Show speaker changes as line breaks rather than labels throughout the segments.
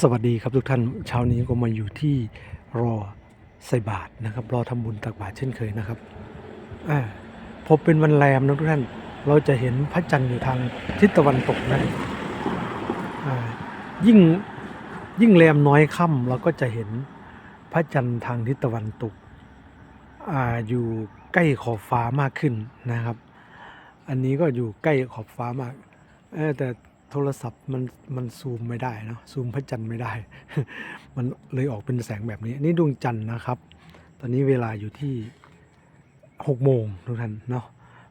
สวัสดีครับทุกท่านเช้านี้ก็มาอยู่ที่รอใส่บาตรนะครับ รอทำบุญตักบาตรเช่นเคยนะครับอ่าพอเป็นวันแรมนะทุกท่านเราจะเห็นพระจันทร์อยู่ทางทิศตะวันตกนะอ่ายิ่งยิ่งแรมน้อยค่ำเราก็จะเห็นพระจันทร์ทางทิศตะวันตกอ่าอยู่ใกล้ขอบฟ้ามากขึ้นนะครับ อันนี้ก็อยู่ใกล้ขอบฟ้ามากแต่ โทรศัพท์มันมันซูมไม่ได้เนาะซูมพระจันทร์ไม่ได้ มันเลยออกเป็นแสงแบบนี้ นี่ดวงจันทร์นะครับ ตอนนี้เวลาอยู่ที่หกโมงทุกท่านเนาะ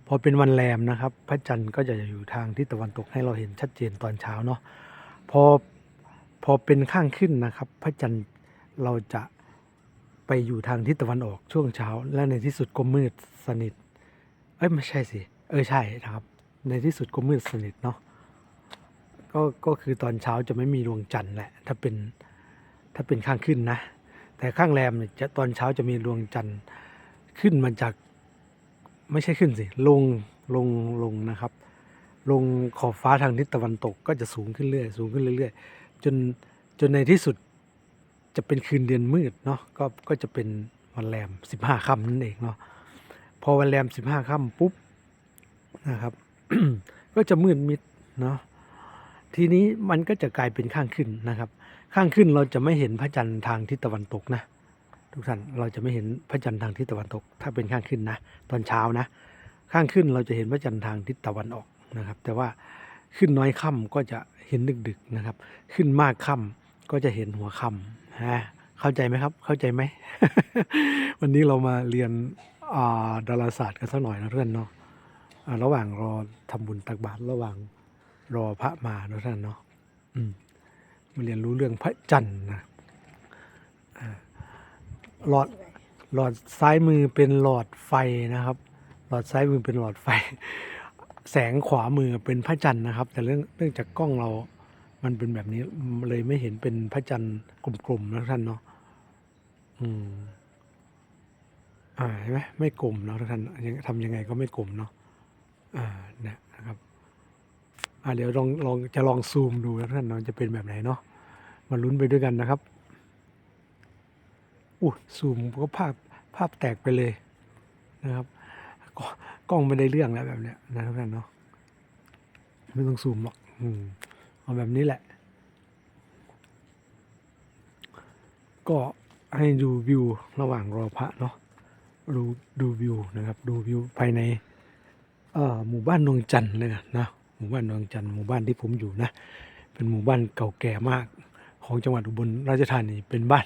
พอเป็นวันแรมนะครับ พระจันทร์ก็จะอยู่ทางทิศตะวันตกให้เราเห็นชัดเจนตอนเช้าเนาะพอพอเป็นข้างขึ้นนะครับ พระจันทร์เราจะไปอยู่ทางทิศตะวันออกช่วงเช้า และในที่สุดก็มืดสนิท เอ้ยไม่ใช่สิ เออใช่นะครับ ในที่สุดก็มืดสนิทเนาะ ก็ก็คือตอนเช้าจะไม่มีดวงจันทร์แหละ ถ้าเป็นถ้าเป็นข้างขึ้นนะ แต่ข้างแรมเนี่ยจะตอนเช้าจะมีดวงจันทร์ขึ้นมาจาก ไม่ใช่ขึ้นสิลงลงลงนะครับ ลงขอบฟ้าทางทิศตะวันตกก็จะสูงขึ้นเรื่อยสูงขึ้นเรื่อยๆจนจนในที่สุดจะเป็นคืนเดือนมืดเนาะก็ก็จะเป็นวันแรมสิบห้าค่ำนั่นเองเนาะพอวันแรมสิบห้าค่ำปุ๊บนะครับ ก็จะมืดมิดเนาะ ทีนี้มันก็จะกลายเป็นข้างขึ้นนะครับ ข้างขึ้นเราจะไม่เห็นพระจันทร์ทางทิศตะวันตกนะ ทุกท่านเราจะไม่เห็นพระจันทร์ทางทิศตะวันตก ถ้าเป็นข้างขึ้นนะ ตอนเช้านะ ข้างขึ้นเราจะเห็นพระจันทร์ทางทิศตะวันออกนะครับ แต่ว่าขึ้นน้อยค่ำก็จะเห็นดึกๆนะครับ ขึ้นมากค่ำก็จะเห็นหัวค่ำฮะเข้าใจไหมครับ เข้าใจไหม วันนี้เรามาเรียนาดาราศาสตร์กันสักหน่อยนะเพื่อนเนาะระหว่างรอทำบุญตักบาตรระหว่าง รอพระมานะท่านเนาะอืมมาเรียนรู้เรื่องพระจันทร์นะหลอดหลอดซ้ายมือเป็นหลอดไฟนะครับ หลอดซ้ายมือเป็นหลอดไฟ แสงขวามือเป็นพระจันทร์นะครับ แต่เรื่องเรื่องจากกล้องเรา มันเป็นแบบนี้เลยไม่เห็นเป็นพระจันทร์กลมๆนะท่านเนาะอืมอ่าเห็นไหมไม่กลมเนาะท่านยังทำยังไงก็ไม่กลมเนาะอ่านะ อ่าเดี๋ยวลองลองจะลองซูมดูนะท่านเนาะจะเป็นแบบไหนเนาะมาลุ้นไปด้วยกันนะครับอู้ซูมก็ภาพภาพแตกไปเลยนะครับกกล้องไม่ได้เรื่องแล้วแบบเนี้ยนะท่านเนาะไม่ต้องซูมหรอกอืมเอาแบบนี้แหละ ก็ให้ดูวิวระหว่างรอพระเนาะดูดูวิวนะครับ ดูวิวภายในเอ่อหมู่บ้านดวงจันทร์เลยนะ มู่บ้านดวงจันทร์หมู่บ้านที่ผมอยู่นะ เป็นหมู่บ้านเก่าแก่มากของจังหวัดอุบลราชธานีเป็นบ้าน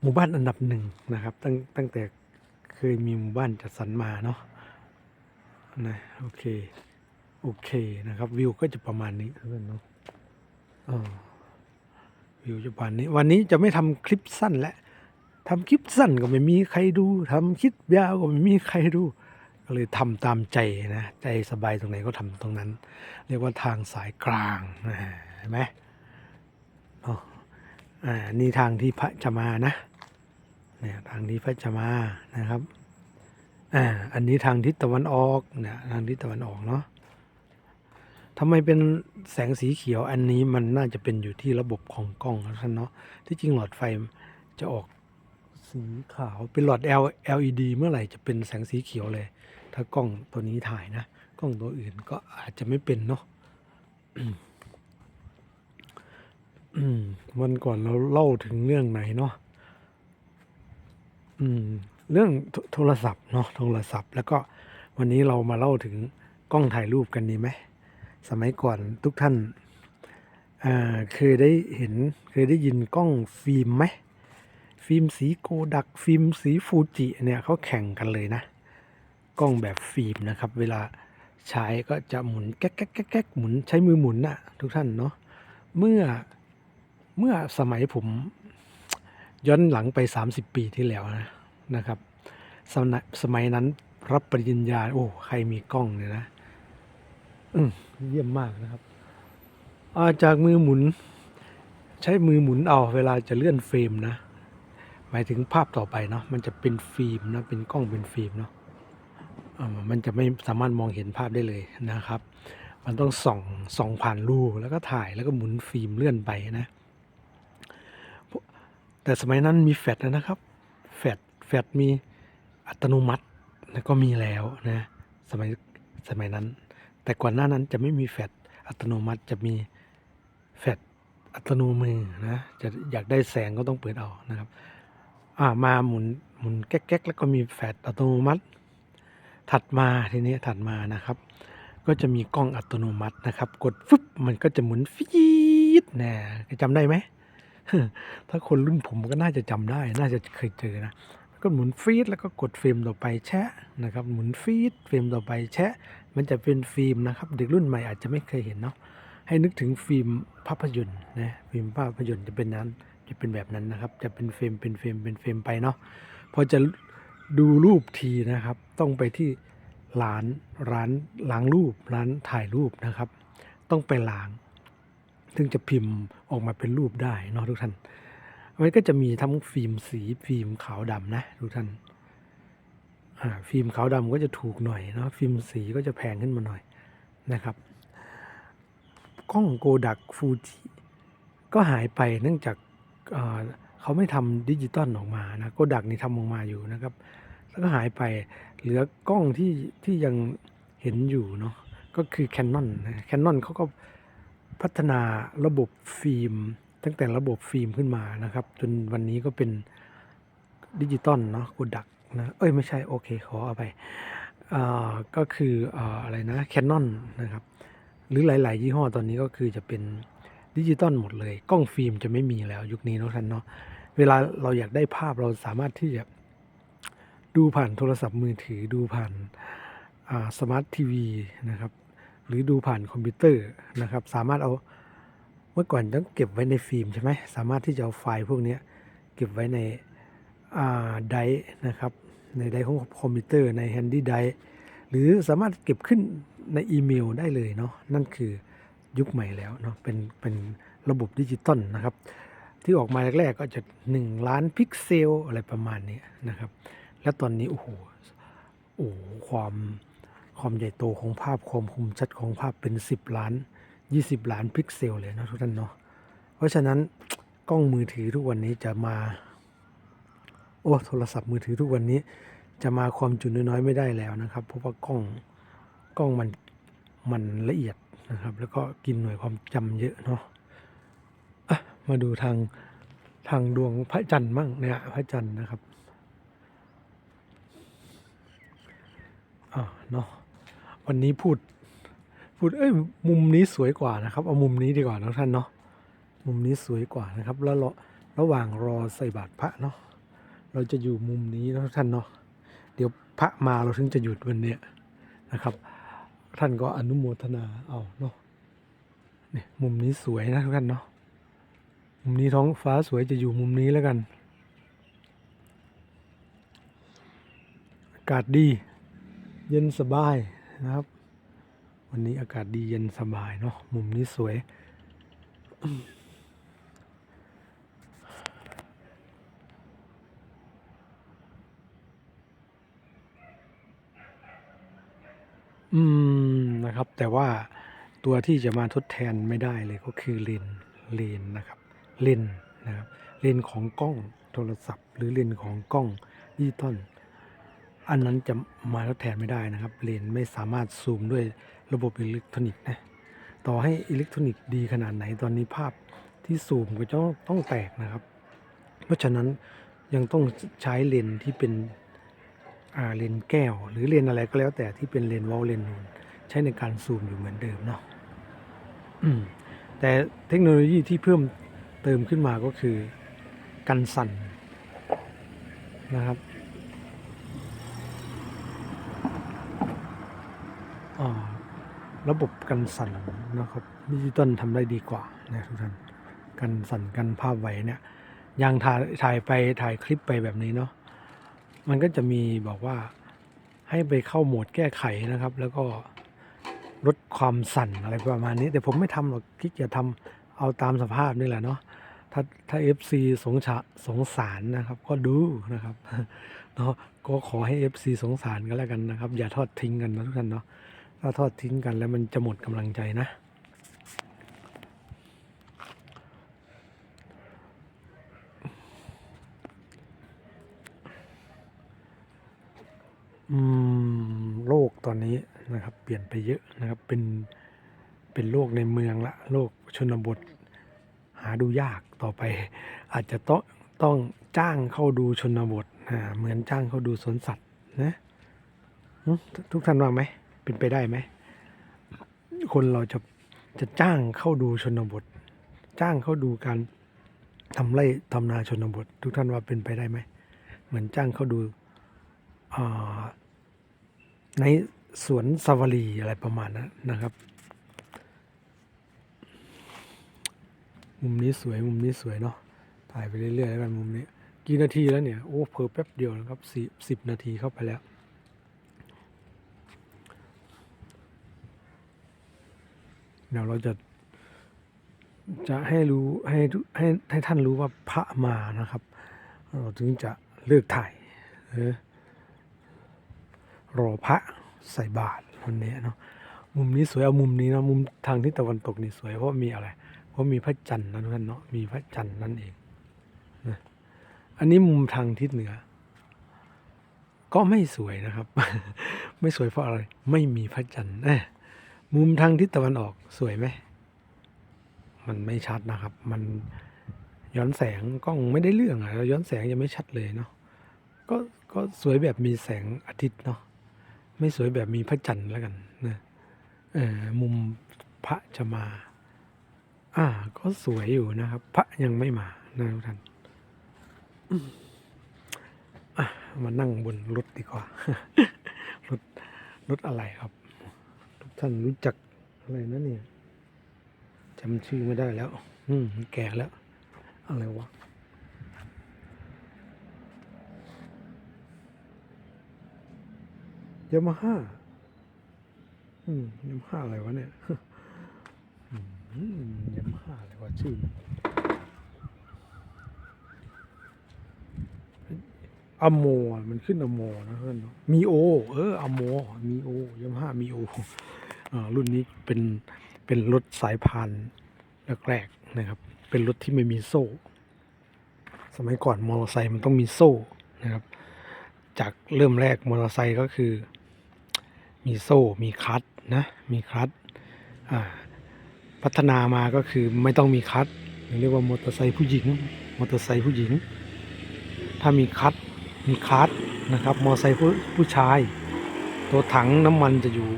หมู่บ้านอันดับหนึ่งนะครับ ตั้งตั้งแต่เคยมีหมู่บ้านจัดสรรมาเนาะนะโอเคโอเคนะครับ วิวก็จะประมาณนี้เพื่อนเนาะอ่าวิวจะประมาณนี้ วันนี้จะไม่ทำคลิปสั้นแล้วทำคลิปสั้นก็ไม่มีใครดูทำคลิปยาวก็ไม่มีใครดู ก็เลยทำตามใจนะใจสบายตรงไหนก็ทำตรงนั้น เรียกว่าทางสายกลางนะเห็นไหมอ๋ออ่านี่ทางที่พระจะมานะเนี่ยทางที่พระจะมานะครับอ่าอันนี้ทางทิศตะวันออกเนี่ยทางทิศตะวันออกเนาะทำไมเป็นแสงสีเขียวอันนี้มันน่าจะเป็นอยู่ที่ระบบของกล้องนะท่านเนาะที่จริงหลอดไฟจะออก สีขาวเป็นหลอด L LED เมื่อไหร่จะเป็นแสงสีเขียวเลย ถ้ากล้องตัวนี้ถ่ายนะ กล้องตัวอื่นก็อาจจะไม่เป็นเนาะวันก่อนเราเล่าถึงเรื่องไหนเนาะเรื่องโทรศัพท์เนาะโทรศัพท์ แล้วก็วันนี้เรามาเล่าถึงกล้องถ่ายรูปกันดีไหมสมัยก่อนทุกท่านอ่าเคยได้เห็นเคยได้ยินกล้องฟิล์มไหม ฟิล์มสีโกดัก ฟิล์มสีฟูจิเนี่ยเขาแข่งกันเลยนะ กล้องแบบฟิล์มนะครับ เวลาใช้ก็จะหมุนแก๊กแก๊กแก๊กแก๊กหมุนใช้มือหมุนน่ะทุกท่านเนาะเมื่อเมื่อสมัยผมย้อนหลังไป 30 ปีที่แล้วนะนะครับสมัยสมัยนั้นรับปริญญาโอ้ใครมีกล้องเนี่ยนะอืมเยี่ยมมากนะครับอาจากมือหมุน ใช้มือหมุนเอาเวลาจะเลื่อนเฟรมนะ หมายถึงภาพต่อไปเนาะมันจะเป็นฟิล์มนะเป็นกล้องเป็นฟิล์มเนาะมันจะไม่สามารถมองเห็นภาพได้เลยนะครับ มันต้องส่องส่องผ่านรูแล้วก็ถ่ายแล้วก็หมุนฟิล์มเลื่อนไปนะ แต่สมัยนั้นมีแฟลชนะครับแฟลชแฟลชมีอัตโนมัติแล้วก็มีแล้วนะสมัยสมัยนั้น แต่ก่อนหน้านั้นจะไม่มีแฟลชอัตโนมัติจะมีแฟลชอัตโนมือนะจะอยากได้แสงก็ต้องเปิดเอานะครับ อ่ามาหมุนหมุนแก๊กๆแล้วก็มีแฟลชอัตโนมัติ ถัดมาทีนี้ถัดมานะครับ ก็จะมีกล้องอัตโนมัตินะครับ กดฟึบมันก็จะหมุนฟีดนะจำได้ไหมถ้าคนรุ่นผมก็น่าจะจำได้ น่าจะเคยเจอนะก็หมุนฟีดแล้วก็กดฟิล์มต่อไปแชะนะครับ หมุนฟีดฟิล์มต่อไปแชะ มันจะเป็นฟิล์มนะครับ เด็กรุ่นใหม่อาจจะไม่เคยเห็นเนาะให้นึกถึงฟิล์มภาพยนตร์นะฟิล์มภาพยนตร์จะเป็นนั้น จะเป็นแบบนั้นนะครับ จะเป็นเฟรมเป็นเฟรมเป็นเฟรมไปเนาะพอจะดูรูปทีนะครับ ต้องไปที่ร้านร้านล้างรูปร้านถ่ายรูปนะครับ ต้องไปล้างถึงจะพิมพ์ออกมาเป็นรูปได้เนาะทุกท่านมันก็จะมีทั้งฟิล์มสีฟิล์มขาวดำนะทุกท่านฟิล์มขาวดำก็จะถูกหน่อยเนาะฟิล์มสีก็จะแพงขึ้นมาหน่อยนะครับกล้องโกดักฟูจิก็หายไปเนื่องจาก เขาไม่ทำดิจิตอลออกมานะโกดักนี่ทำออกมาอยู่นะครับ แล้วก็หายไปเหลือกล้องที่ที่ยังเห็นอยู่เนาะก็คือ Canon นะ Canon เขาก็พัฒนาระบบฟิล์ม ตั้งแต่ระบบฟิล์มขึ้นมานะครับ จนวันนี้ก็เป็นดิจิตอลเนาะโกดักนะเอ้ยไม่ใช่โอเคขอเอาไปก็คือออะไรนะ Canon นะครับ หรือหลาย ๆ ยี่ห้อตอนนี้ก็คือจะเป็น ดิจิตอลหมดเลย กล้องฟิล์มจะไม่มีแล้วยุคนี้เนาะท่านเนาะเวลาเราอยากได้ภาพเราสามารถที่จะดูผ่านโทรศัพท์มือถือดูผ่านสมาร์ททีวีนะครับ หรือดูผ่านคอมพิวเตอร์นะครับ สามารถเอาเมื่อก่อนต้องเก็บไว้ในฟิล์มใช่ไหมสามารถที่จะเอาไฟล์พวกนี้เก็บไว้ในไดร์นะครับในไดร์ของคอมพิวเตอร์ในแฮนดี้ไดร์หรือสามารถเก็บขึ้นในอีเมลได้เลยเนาะนั่นคือ ยุคใหม่แล้วเนาะเป็นเป็นระบบดิจิตอลนะครับ ที่ออกมาแรกๆก็จะ 1 ล้านพิกเซลอะไรประมาณนี้นะครับ แล้วตอนนี้โอ้โหโอ้โหความความใหญ่โตของภาพความคมชัดของภาพเป็น 10 ล้าน 20 ล้านพิกเซลเลยนะทุกท่านเนาะเพราะฉะนั้นกล้องมือถือทุกวันนี้จะมา โอ้โทรศัพท์มือถือทุกวันนี้ จะมาความจุน้อยๆไม่ได้แล้วนะครับ เพราะว่ากล้องกล้องมันมันละเอียด นะครับ แล้วก็กินหน่วยความจำเยอะเนาะอะมาดูทางทางดวงพระจันทร์มั่งเนี่ยพระจันทร์นะครับอ่าเนาะวันนี้พูดพูดเอ้ยมุมนี้สวยกว่านะครับ เอามุมนี้ดีกว่านะท่านเนาะมุมนี้สวยกว่านะครับ แล้วระระหว่างรอใส่บาตรพระเนาะเราจะอยู่มุมนี้นะท่านเนาะเดี๋ยวพระมาเราถึงจะหยุดวันเนี้ยนะครับ ท่านก็อนุโมทนาเอาเนาะนี่มุมนี้สวยนะทุกท่านเนาะมุมนี้ท้องฟ้าสวยจะอยู่มุมนี้แล้วกัน อากาศดี เย็นสบายนะครับ วันนี้อากาศดีเย็นสบายเนาะมุมนี้สวย อืมนะครับ แต่ว่าตัวที่จะมาทดแทนไม่ได้เลยก็คือเลนเลนนะครับเลนนะครับเลนของกล้องโทรศัพท์ หรือเลนของกล้องดิจิตอลอันนั้นจะมาทดแทนไม่ได้นะครับเลนไม่สามารถซูมด้วยระบบอิเล็กทรอนิกส์นะต่อให้อิเล็กทรอนิกส์ดีขนาดไหนตอนนี้ภาพที่ซูมก็จะต้องแตกนะครับ เพราะฉะนั้นยังต้องใช้เลนที่เป็น เลนแก้ว หรือเลนอะไรก็แล้วแต่ที่เป็นเลนวอลเลนส์นูนใช้ในการซูมอยู่เหมือนเดิมเนาะแต่เทคโนโลยีที่เพิ่มเติมขึ้นมาก็คือกันสั่นนะครับระบบกันสั่นนะครับดิจิตอลทำได้ดีกว่านะทุกท่านกันสั่นกันภาพไหวเนี่ยย่างถ่ายถ่ายไปถ่ายคลิปไปแบบนี้เนาะ มันก็จะมีบอกว่าให้ไปเข้าโหมดแก้ไขนะครับ แล้วก็ลดความสั่นอะไรประมาณนี้ แต่ผมไม่ทำหรอกคิดจะทำเอาตามสภาพนี่แหละเนาะถ้าถ้า FC สงสาสงสารนะครับ ก็ดูนะครับเนาะก็ขอให้ FC สงสารกันแล้วกันนะครับ อย่าทอดทิ้งกันนะทุกท่านเนาะถ้าทอดทิ้งกันแล้วมันจะหมดกำลังใจนะ อืมโลก ตอนนี้นะครับเปลี่ยนไปเยอะนะครับเป็นเป็นโลกในเมืองละโลกชนบทหาดูยากต่อไป อาจจะต้องต้องจ้างเข้าดูชนบทอ่าเหมือนจ้างเข้าดูสวนสัตว์นะทุกท่านว่าไหมเป็นไปได้ไหมคนเราจะจะจ้างเข้าดูชนบท จ้างเข้าดูการทำไร่ทำนาชนบท ทุกท่านว่าเป็นไปได้ไหมเหมือนจ้างเข้าดูอ่า ในสวนสวรีอะไรประมาณนั้นนะครับ มุมนี้สวยมุมนี้สวยเนาะถ่ายไปเรื่อยๆแล้วกันมุมนี้กี่นาทีแล้วเนี่ยโอ้เพอแป๊บเดียวนะครับสิสิบนาทีเข้าไปแล้ว เดี๋ยวเราจะ จะให้รู้ให้ให้ให้ท่านรู้ว่าพระมานะครับ เราถึงจะเลิกถ่ายเออ รอพระใส่บาตรวันนี้เนาะมุมนี้สวยเอามุมนี้เนาะมุมทางทิศตะวันตกนี่สวยเพราะมีอะไร เพราะมีพระจันทร์นะทุกท่านเนาะมีพระจันทร์นั่นเองนะอันนี้มุมทางทิศเหนือ ก็ไม่สวยนะครับ ไม่สวยเพราะอะไร ไม่มีพระจันทร์เอ้ยมุมทางทิศตะวันออกสวยไหมมันไม่ชัดนะครับ มันย้อนแสงกล้องไม่ได้เรื่องอะย้อนแสงยังไม่ชัดเลยเนาะก็ก็สวยแบบมีแสงอาทิตย์เนาะ ไม่สวยแบบมีพระจันทร์แล้วกันนะมุมพระจะมา อ่า ก็สวยอยู่นะครับ พระยังไม่มานะทุกท่านมอะมานั่งบนรถดีกว่า รถรถอะไรครับ ทุกท่านรู้จักอะไรนะเนี่ยจำชื่อไม่ได้แล้ว อืม แก่แล้ว อะไรวะ ยามาฮ่าอืมยามาฮ่าอะไรวะเนี่ยอืมยามาฮ่าอะไรวะชื่ออโม่มันขึ้นอโมนะเพื่อนเนอะมีโอ เอออโมมีโอยามาฮ่ามีโออ่ารุ่นนี้เป็นเป็นรถสายพานแรกๆนะครับ เป็นรถที่ไม่มีโซ่ สมัยก่อนมอเตอร์ไซค์มันต้องมีโซ่นะครับ จากเริ่มแรกมอเตอร์ไซค์ก็คือ มีโซ่ มีคัตนะ มีคัตพัฒนามาก็คือไม่ต้องมีคัตเรียกว่ามอเตอร์ไซค์ผู้หญิง มอเตอร์ไซค์ผู้หญิง ถ้ามีคัตมีคัตนะครับ มอเตอร์ไซค์ผู้ผู้ชาย ตัวถังน้ำมันจะอยู่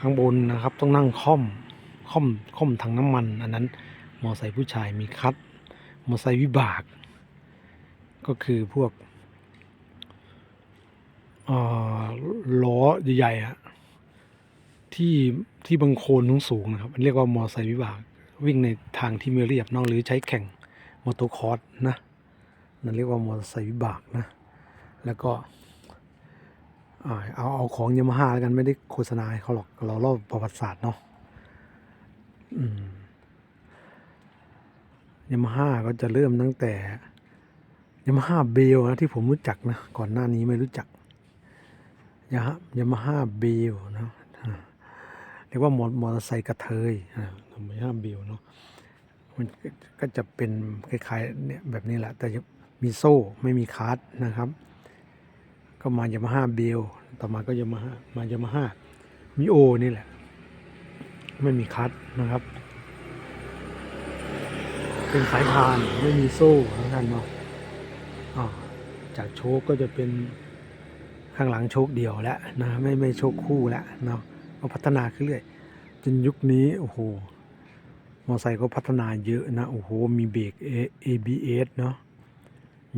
ข้างบนนะครับ ต้องนั่งค่อม ค่อม ค่อมถังน้ำมัน อันนั้น มอเตอร์ไซค์ผู้ชายมีคัตมอเตอร์ไซค์วิบาก ก็คือพวก ล้อใหญ่ๆอะที่ที่บังโคลนสูงนะครับ มันเรียกว่ามอไซค์วิบาก วิ่งในทางที่ไม่เรียบนอกหรือใช้แข่งมอเตอร์คอร์สนะนั่นเรียกว่ามอเตอร์ไซค์วิบากนะ แล้วก็เอาเอาของยามาฮ่าแล้วกันไม่ได้โฆษณาเขาหรอกเราเล่าประวัติศาสตร์เนาะยามาฮ่าก็จะเริ่มตั้งแต่ยามาฮ่าเบลนะที่ผมรู้จักนะ ก่อนหน้านี้ไม่รู้จัก ยายามาฮ่าเบลนะเรียกว่ามอมอเตอร์ไซค์กระเทยอ่ายามาฮ่าเบลเนาะมันก็จะเป็นคล้ายๆเนี่ยแบบนี้แหละ แต่มีโซ่ไม่มีคาร์ดนะครับ ก็มายามาฮ่าเบลต่อมาก็ยามาฮ่ามายามาฮ่ามิโอนี่แหละ ไม่มีคาร์ดนะครับ เป็นสายพานไม่มีโซ่ทั้งนั้นเนาะจากโชคก็จะเป็น ข้างหลังโชคเดียวแล้วนะไม่ไม่โชคคู่แล้วเนาะก็พัฒนาขึ้นเรื่อยจนยุคนี้โอ้โหมอไซค์ก็พัฒนาเยอะนะโอ้โหมีเบรก ABS เนาะ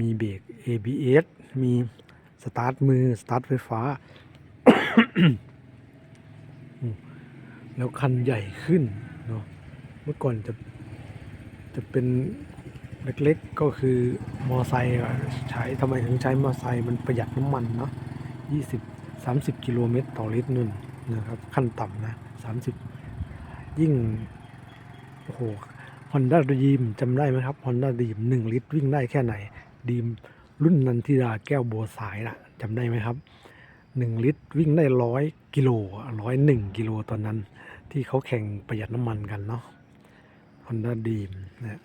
มีเบรก ABS มีสตาร์ทมือสตาร์ทไฟฟ้า แล้วคันใหญ่ขึ้นเนาะเมื่อก่อนจะจะเป็นเล็กๆก็คือมอไซค์ใช้ทำไมถึงใช้มอไซค์มันประหยัดน้ำมันเนาะ ยี่สิบสามสิบกิโลเมตรต่อลิตรนู่นนะครับ ขั้นต่ำนะสามสิบยิ่ง โอ้โหฮอนด้าดีมจำได้ไหมครับฮอนด้าดีมหนึ่งลิตรวิ่งได้แค่ไหน ดีมรุ่นนันทิดาแก้วบัวสายล่ะจำได้ไหมครับหนึ่งลิตรวิ่งได้ร้อยกิโลร้อยหนึ่งกิโลตอนนั้น ที่เขาแข่งประหยัดน้ำมันกันเนาะ Honda Dream นะ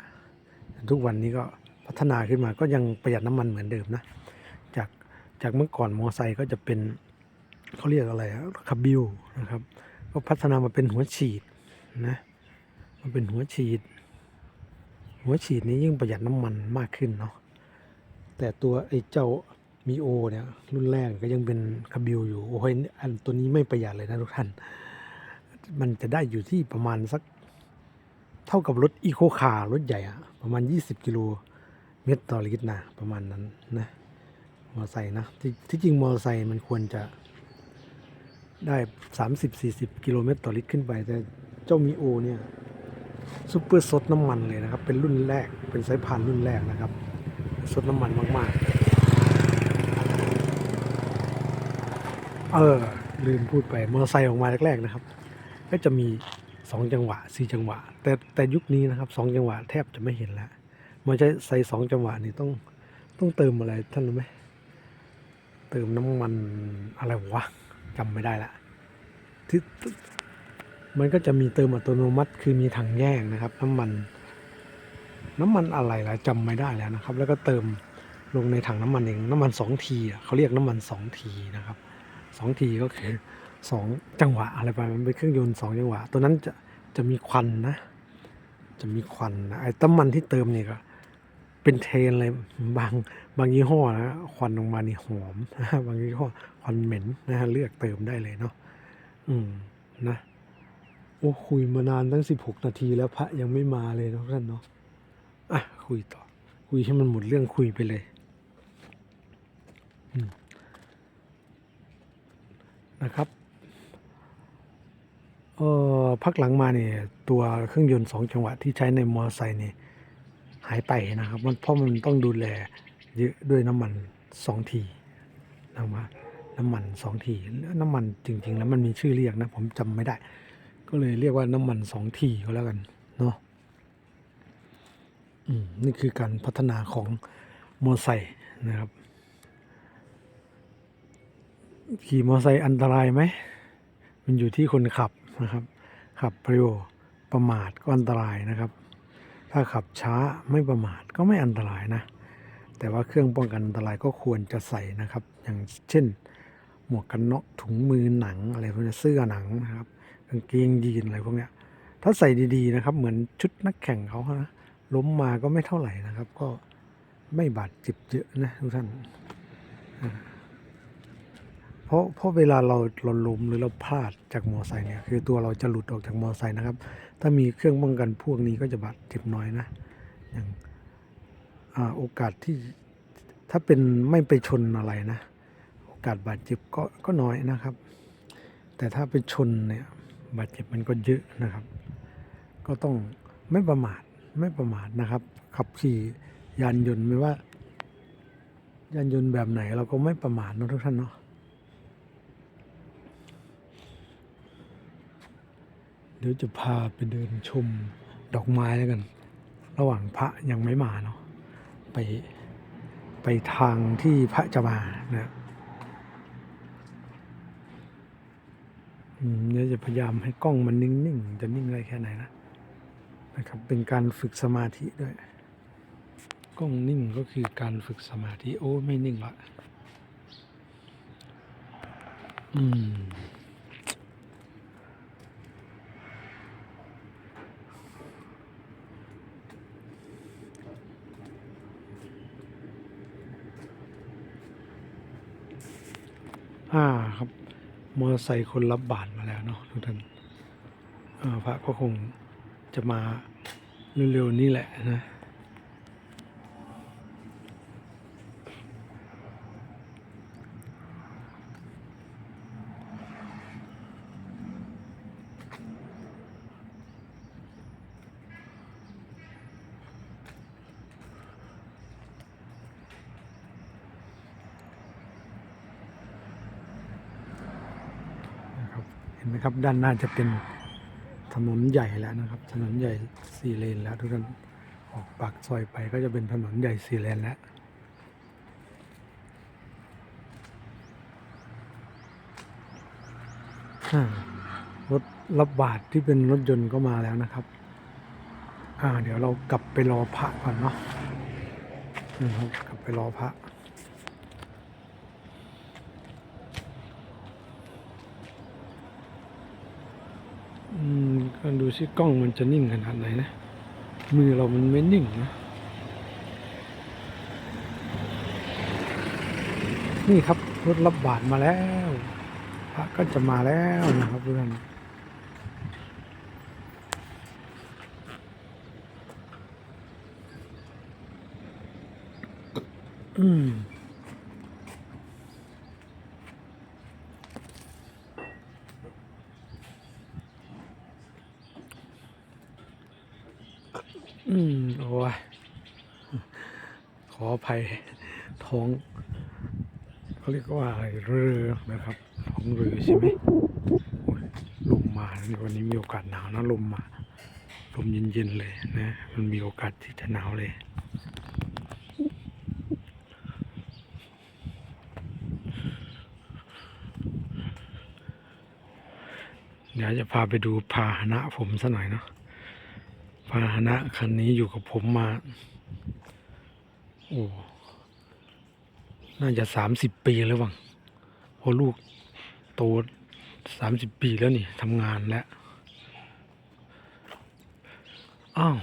ทุกวันนี้ก็พัฒนาขึ้นมาก็ยังประหยัดน้ำมันเหมือนเดิมนะ จากเมื่อก่อนมอไซค์ก็จะเป็นเขาเรียกอะไรคาบิลนะครับ ก็พัฒนามาเป็นหัวฉีดนะมาเป็นหัวฉีด หัวฉีดนี้ยิ่งประหยัดน้ำมันมากขึ้นเนาะแต่ตัวไอ้เจ้ามีโอเนี่ยรุ่นแรกก็ยังเป็นคาบิลอยู่โอ้ยอันตัวนี้ไม่ประหยัดเลยนะทุกท่าน มันจะได้อยู่ที่ประมาณสักเท่ากับรถอีโคคาร์รถใหญ่อะประมาณ 20 กิโลเมตรต่อลิตรนะประมาณนั้นนะ มอไซค์นะที่ที่จริงมอไซค์มันควรจะได้ 30-40 กิโลเมตรต่อลิตรขึ้นไป แต่เจ้ามีโอเนี่ยซุปเปอร์ซดน้ำมันเลยนะครับ เป็นรุ่นแรกเป็นสายพานรุ่นแรกนะครับซดน้ำมันมากๆ เออ ลืมพูดไปมอไซค์ออกมาแรกๆนะครับ ก็จะมีสองจังหวะสี่จังหวะ แต่แต่ยุคนี้นะครับสองจังหวะแทบจะไม่เห็นแล้วมอไซค์ใส่สองจังหวะนี่ต้องต้องเติมอะไรท่านรู้ไหม เติมน้ำมันอะไรวะจำไม่ได้ละที่มันก็จะมีเติมอัตโนมัติคือมีถังแยกนะครับ น้ำมัน น้ำมันอะไรละจำไม่ได้แล้วนะครับ แล้วก็เติมลงในถังน้ำมันเองน้ำมันสองทีเขาเรียกน้ำมันสองทีนะครับสองทีก็คือสองจังหวะอะไรไปมันเป็นเครื่องยนต์สองจังหวะ ตัวนั้นจะจะมีควันนะ จะมีควันนะไอ้น้ำมันที่เติมเนี่ยก็เป็นเทรนเลยบาง บางยี่ห้อนะควันออกมานี่หอมบางยี่ห้อควันเหม็นนะฮะเลือกเติมได้เลยเนาะอืมนะโอ้คุยมานานตั้งสิบหกนาทีแล้วพระยังไม่มาเลยเนาะท่านเนาะอะคุยต่อ คุยให้มันหมดเรื่องคุยไปเลยนะครับเออพักหลังมาเนี่ยตัวเครื่องยนต์สองจังหวะที่ใช้ในมอเตอร์ไซค์เนี่ยหายไปนะครับมันเพราะมันต้องดูแล เยอะด้วยน้ำมันสองทีนะครับน้ำมันสองทีน้ำมันจริง ๆ แล้วมันมีชื่อเรียกนะ ผมจำไม่ได้ ก็เลยเรียกว่าน้ำมันสองทีก็แล้วกันเนาะอืมนี่คือการพัฒนาของมอไซค์นะครับขี่มอไซค์อันตรายไหม มันอยู่ที่คนขับนะครับ ขับเร็วประมาทก็อันตรายนะครับ ถ้าขับช้าไม่ประมาทก็ไม่อันตรายนะ แต่ว่าเครื่องป้องกันอันตรายก็ควรจะใส่นะครับ อย่างเช่น หมวกกันน็อกถุงมือหนังอะไรพวกนี้เสื้อหนังนะครับกางเกงยีนอะไรพวกนี้ถ้าใส่ดีๆนะครับ เหมือนชุดนักแข่งเขานะล้มมาก็ไม่เท่าไหร่นะครับ ก็ไม่บาดเจ็บเยอะนะทุกท่านเพราะเพราะเวลาเราเราล้มหรือเราพลาดจากมอไซค์เนี่ยคือตัวเราจะหลุดออกจากมอไซค์นะครับ ถ้ามีเครื่องป้องกันพวกนี้ก็จะบาดเจ็บน้อยนะอย่าง โอกาสที่ถ้าเป็นไม่ไปชนอะไรนะ โอกาสบาดเจ็บก็ก็น้อยนะครับ แต่ถ้าไปชนเนี่ยบาดเจ็บมันก็เยอะนะครับ ก็ต้องไม่ประมาทไม่ประมาทนะครับ ขับขี่ยานยนต์ไม่ว่ายานยนต์แบบไหนเราก็ไม่ประมาทนะทุกท่านเนาะเดี๋ยวจะพาไปเดินชมดอกไม้แล้วกัน ระหว่างพระยังไม่มาเนาะ ไปไปทางที่พระจะมานะเดี๋ยวจะพยายามให้กล้องมันนิ่งๆ จะนิ่งได้แค่ไหนนะนะครับ เป็นการฝึกสมาธิด้วย กล้องนิ่งก็คือการฝึกสมาธิ โอ้ ไม่นิ่งละอืม อ่าครับมอเตอร์ไซค์คนรับบาทมาแล้วเนาะทุกท่านพระก็คงจะมาเร็วๆนี้แหละนะ นะครับเห็ นไหมครับ ด้านหน้าจะเป็นถนนใหญ่แล้วนะครับ ถนนใหญ่สี่เลนแล้ว ทุกท่านออกปากซอยไปก็จะเป็นถนนใหญ่สี่เลนแล้วรถรับบาตรที่เป็นรถยนต์ก็มาแล้วนะครับ อ่า เดี๋ยวเรากลับไปรอพระก่อนเนาะนะครับกลับไปรอพระ อืมก็ดูสิกล้องมันจะนิ่งขนาดไหนนะ มือเรามันไม่นิ่งนะนี่ครับรถรับบาตรมาแล้วพระก็จะมาแล้วนะครับเพื่อนอืม อืมโอ้ยขออภัยท้องเขาเรียกว่าอะไรเรือนะครับท้องเรือใช่ไหมลมมาวันนี้มีโอกาสหนาวนะลมมาลมเย็นๆเลยนะ มันมีโอกาสที่จะหนาวเลยเดี๋ยวจะพาไปดูพาหนะผมซะหน่อยเนาะ พาหนะคันนี้อยู่กับผมมา โอ้ น่าจะสามสิบปีแล้วบ้างพอลูกโตสามสิบปีแล้วนี่ทำงานแล้ว อ้าว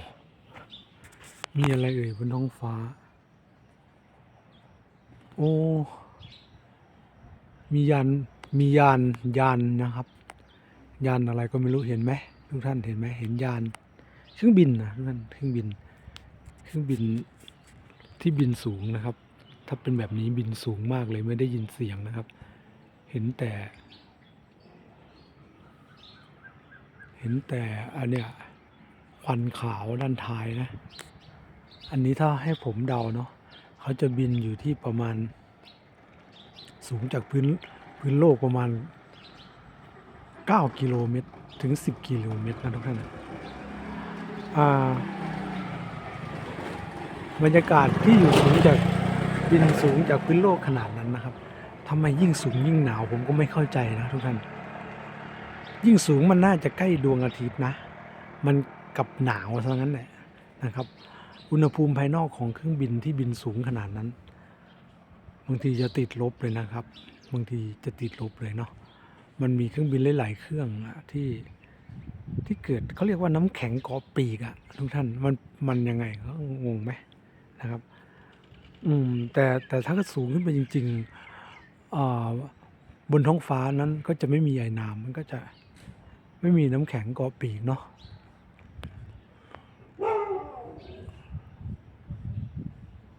มีอะไรเอ่ยบนท้องฟ้า โอ้ มียาน มียาน ยานนะครับ ยานอะไรก็ไม่รู้เห็นไหมทุกท่านเห็นไหมเห็นยาน เครื่องบินนะท่านเครื่องบิน เครื่องบินที่บินสูงนะครับ ถ้าเป็นแบบนี้บินสูงมากเลยไม่ได้ยินเสียงนะครับ เห็นแต่ เห็นแต่อันเนี้ยควันขาวด้านท้ายนะ อันนี้ถ้าให้ผมเดาเนาะเขาจะบินอยู่ที่ประมาณ สูงจากพื้นพื้นโลกประมาณ 9 กิโลเมตรถึง 10 กิโลเมตรนะทุกท่าน บรรยากาศที่อยู่สูงจากบินสูงจากพื้นโลกขนาดนั้นนะครับทำไมยิ่งสูงยิ่งหนาวผมก็ไม่เข้าใจนะทุกท่าน ยิ่งสูงมันน่าจะใกล้ดวงอาทิตย์นะ มันกับหนาวซะงั้นแหละนะครับ อุณหภูมิภายนอกของเครื่องบินที่บินสูงขนาดนั้น บางทีจะติดลบเลยนะครับ บางทีจะติดลบเลยเนาะ มันมีเครื่องบินหลาย ๆ เครื่องที่ ที่เกิดเขาเรียกว่าน้ำแข็งเกาะปีกอะทุกท่านมันมันยังไงก็งงไหมนะครับ อืมแต่แต่ถ้าสูงขึ้นไปจริงๆอ่าบนท้องฟ้านั้นก็จะไม่มีไอ้น้ำมันก็จะไม่มีน้ำแข็งเกาะปีกเนาะ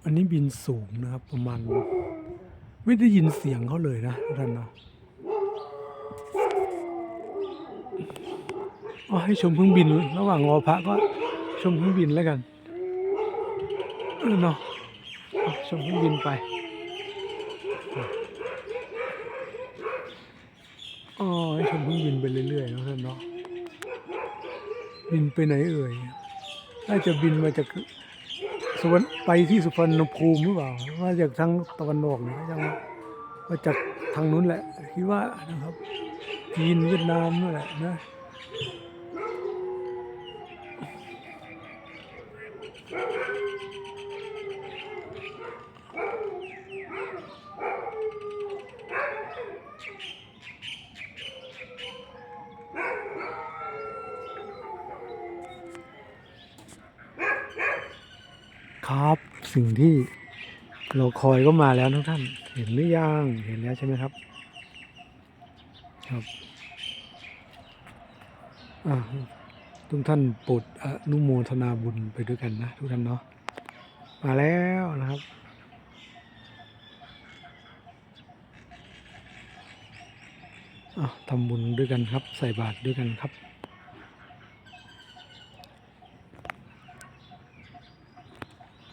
อันนี้บินสูงนะครับประมาณ ไม่ได้ยินเสียงเขาเลยนะท่านเนาะ อ๋อให้ชมเครื่องบิน ระหว่างรอพระก็ชมเครื่องบินแล้วกันเนาะชมเครื่องบินไปอ๋อให้ชมเครื่องบินไปเรื่อยๆนะท่านเนาะบินไปไหนเอ่ยน่าจะบินมาจากสวนไปที่สุพรรณภูมิหรือเปล่ามาจากทางตะวันออกนี่ยังมาจากทางนู้นแหละคิดว่านะครับจีนเวียดนามนั่นแหละนะ ครับ สิ่งที่เราคอยก็มาแล้วทุกท่าน เห็นหรือยังเห็นแล้วใช่ไหมครับ ครับทุกท่านโปรดอนุโมทนาบุญไปด้วยกันนะทุกท่านเนาะมาแล้วนะครับทำบุญด้วยกันครับ ใส่บาตรด้วยกันครับ